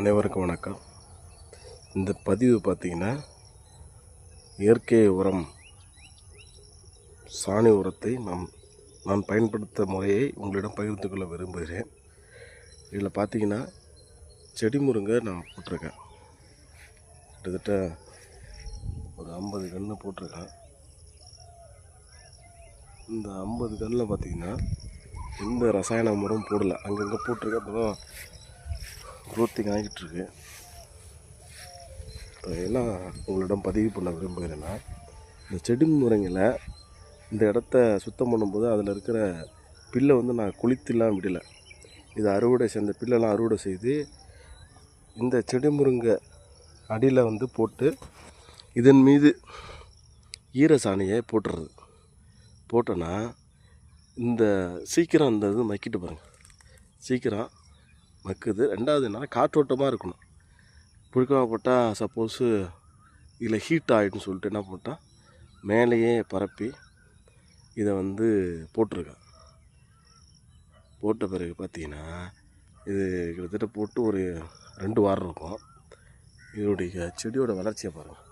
அனைவருக்கும் வணக்கம். இந்த பதிவு பார்த்திங்கன்னா இயற்கை உரம் சாணி உரத்தை நாம் நான் பயன்படுத்த முறையை உங்களிடம் பகிர்ந்து கொள்ள விரும்புகிறேன். இதில் பார்த்தீங்கன்னா செடி முருங்கை நான் போட்டிருக்கேன். கிட்டத்தட்ட ஒரு ஐம்பது கன்று போட்டிருக்கேன். இந்த ஐம்பது கன்னில் பார்த்தீங்கன்னா எந்த ரசாயன உரம் போடலை. அங்கங்கே போட்டிருக்கேன் அப்போ தான் குரோத்திங் ஆகிட்டு இருக்கு இப்போ என்ன உங்களிடம் பதிவு பண்ண விரும்புகிறேன்னா இந்த செடி முறைங்களை இந்த இடத்த சுத்தம் பண்ணும்போது அதில் இருக்கிற பில்லை வந்து நான் குளித்துலாம் விடலை. இது அறுவடை செய்த பில்லெல்லாம் அறுவடை செய்து இந்த செடி முருங்கை அடியில் வந்து போட்டு இதன் மீது ஈர சாணியை போட்டுறது. போட்டோன்னா இந்த சீக்கிரம் அந்த இது மக்கிட்டு பாருங்கள் சீக்கிரம் மக்குது. ரெண்டாவது என்னன்னா காற்றோட்டமாக இருக்கணும். புழுக்கமாக போட்டால் சப்போஸு இதில் ஹீட் ஆகிடுன்னு சொல்லிட்டு என்ன பண்ணிட்டான் மேலேயே பரப்பி இதை வந்து போட்டிருக்கேன் போட்ட பிறகு பார்த்தீங்கன்னா இது கிட்டத்தட்ட போட்டு ஒரு ரெண்டு வாரம் இருக்கும். இதனுடைய செடியோட வளர்ச்சியை பாருங்கள்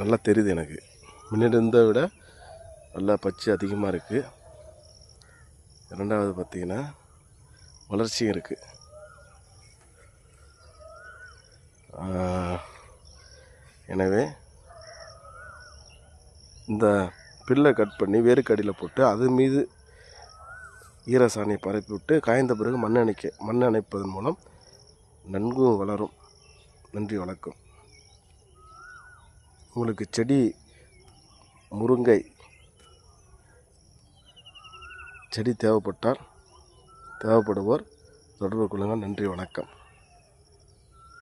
நல்லா தெரியுது எனக்கு. முன்னாடி இருந்ததை விட நல்லா பச்சை அதிகமாக இருக்குது ரெண்டாவது பார்த்தீங்கன்னா வளர்ச்சியும் இருக்குது எனவே இந்த பில்லை கட் பண்ணி வேருக்கடியில் போட்டு அது மீது ஈரசாணியை பரப்பி விட்டு காய்ந்த பிறகு மண் அணைக்க மண் அணைப்பதன் மூலம் நன்கு வளரும். நன்றி வணக்கம். உங்களுக்கு செடி முருங்கை செடி தேவைப்பட்டால் தேவைப்படுவோர் தொடர்பு கொள்ளுங்கள். நன்றி வணக்கம்.